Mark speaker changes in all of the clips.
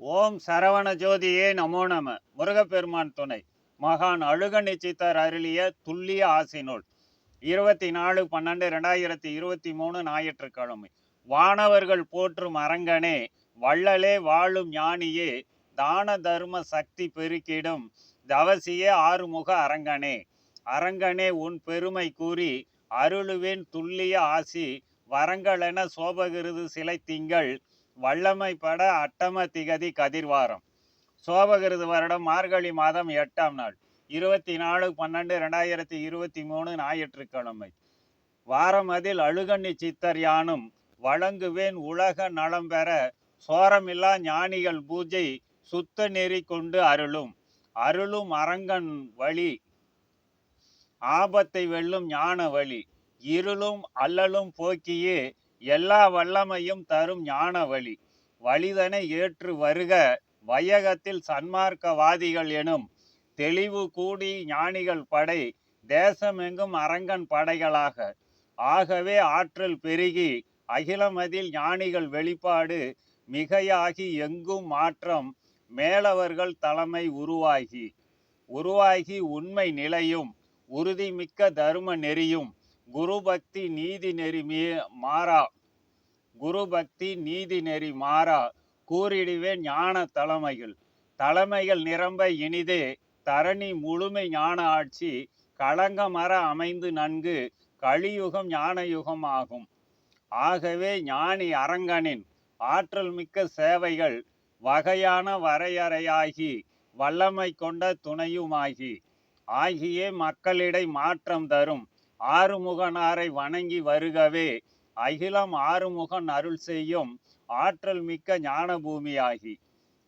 Speaker 1: ஓம் சரவண ஜோதியே நமோ நம. முருகப்பெருமான் துணை. மகான் அழுகணி சித்தர் அருளிய துல்லிய ஆசினூல் இருபத்தி நாலு பன்னெண்டு ரெண்டாயிரத்தி இருபத்தி மூணு ஞாயிற்றுக்கிழமை. வானவர்கள் போற்றும் அரங்கனே வள்ளலே வாழும் ஞானியே தான தர்ம சக்தி பெருக்கிடும் தவசியே ஆறுமுக அரங்கனே. அரங்கனே உன் பெருமை கூறி அருளுவேன் துல்லிய ஆசி வரங்களென சோபகிருது சிலை திங்கள் வல்லமை பட அட்டம திகதி கதிர்வாரம். சோபகிருது வருடம் மார்கழி மாதம் எட்டாம் நாள். இருபத்தி நாலு பன்னெண்டு ரெண்டாயிரத்தி இருபத்தி மூணு ஞாயிற்றுக்கிழமை. வாரம் அதில் அழுகண்ணி சித்தர் யானும் வழங்குவேன் உலக நலம் பெற சோரமில்லா ஞானிகள் பூஜை சுத்த நெறி கொண்டு அருளும். அருளும் அரங்கன் வழி ஆபத்தை வெல்லும் ஞான வழி. இருளும் அல்லலும் போக்கியே எல்லா வல்லமையும் தரும் ஞான வழி வழிதனை ஏற்று வருக வையகத்தில் சன்மார்க்கவாதிகள் எனும் தெளிவு கூடி ஞானிகள் படை தேசமெங்கும் அரங்கன் படைகளாக. ஆகவே ஆற்றல் பெருகி அகிலமதில் ஞானிகள் வெளிப்பாடு மிகையாகி எங்கும் மாற்றம் மேலவர்கள் தலைமை உருவாகி. உருவாகி உண்மை நிலையும் உறுதிமிக்க தர்ம நெறியும் குரு பக்தி நீதி நெறி மீ- மாறா. குரு பக்தி நீதி நெறி மாறா. கூறிடுவே ஞான தலைமைகள். தலைமைகள் நிரம்ப இனிதே. தரணி முழுமை ஞான ஆட்சி. களங்கமர அமைந்து நன்கு. கலியுகம் ஞான யுகம் ஆகும். ஆகவே ஞானி அரங்கனின் ஆற்றல் மிக்க சேவைகள் வகையான வரையறையாகி வல்லமை கொண்ட துணையுமாகி. ஆகியே மக்களிடை மாற்றம் தரும். ஆறுமுகனாரை வணங்கி வருகவே. அகிலம் ஆறுமுகன் அருள் செய்யும் ஆற்றல் மிக்க ஞானபூமியாகி.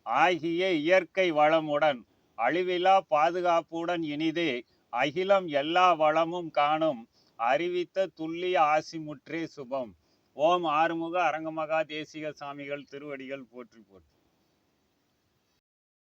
Speaker 1: ஆகிய இயற்கை வளமுடன் அழிவிலா பாதுகாப்புடன் இனிதே அகிலம் எல்லா வளமும் காணும் அறிவித்த துல்லிய ஆசிமுற்றே சுபம். ஓம் ஆறுமுக அரங்கமகா தேசிக சாமிகள் திருவடிகள் போற்றி போற்றி.